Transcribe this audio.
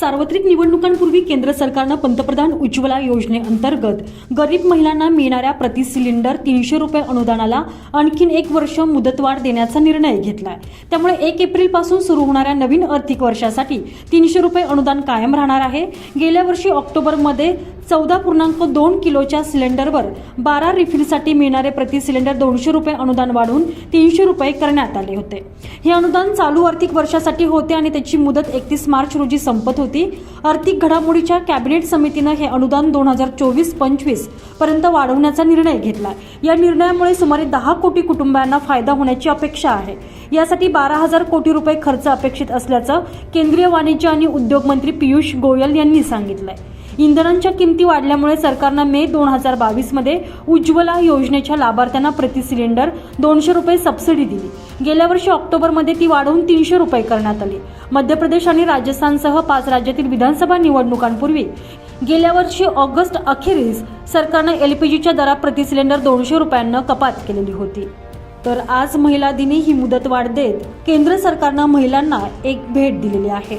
सार्वत्रिक निवडणुकांपूर्वी केंद्र सरकारनं पंतप्रधान उज्ज्वला योजनेअंतर्गत गरीब महिलांना मिळणाऱ्या प्रति सिलेंडर तीनशे रुपये अनुदानाला आणखीन एक वर्ष मुदतवाढ देण्याचा निर्णय घेतलाय. त्यामुळे एक एप्रिलपासून सुरू होणाऱ्या नवीन आर्थिक वर्षासाठी तीनशे रुपये अनुदान कायम राहणार आहे. गेल्या वर्षी ऑक्टोबरमध्ये चौदा पूर्णांक दोन किलोच्या सिलेंडरवर बारा रिफिलसाठी मिळणारे प्रति सिलेंडर दोनशे रुपये अनुदान वाढवून तीनशे रुपये करण्यात आले होते. हे अनुदान चालू आर्थिक वर्षासाठी होते आणि त्याची मुदत एकतीस मार्च रोजी संपत होती. आर्थिक घडामोडीच्या कॅबिनेट समितीनं हे अनुदान दोन हजार चोवीस पंचवीसपर्यंत वाढवण्याचा निर्णय घेतला. या निर्णयामुळे सुमारे दहा कोटी कुटुंबांना फायदा होण्याची अपेक्षा आहे. यासाठी बारा हजार कोटी रुपये खर्च अपेक्षित असल्याचं केंद्रीय वाणिज्य आणि उद्योग मंत्री पियुष गोयल यांनी सांगितलंय. इंधनांच्या किमती वाढल्यामुळे सरकारनं मे दोन हजार बावीसमध्ये उज्ज्वला योजनेच्या लाभार्थ्यांना प्रति सिलेंडर दोनशे रुपये सबसिडी दिली. गेल्या वर्षी ऑक्टोबरमध्ये ती वाढवून तीनशे रुपये करण्यात आली. मध्य प्रदेश आणि राजस्थानसह पाच राज्यातील विधानसभा निवडणुकांपूर्वी गेल्या वर्षी ऑगस्ट अखेरीस सरकारनं एलपीजीच्या दरात प्रति सिलेंडर दोनशे रुपयांना कपात केलेली होती. तर आज महिला दिनी ही मुदतवाढ देत केंद्र सरकारनं महिलांना एक भेट दिलेली आहे.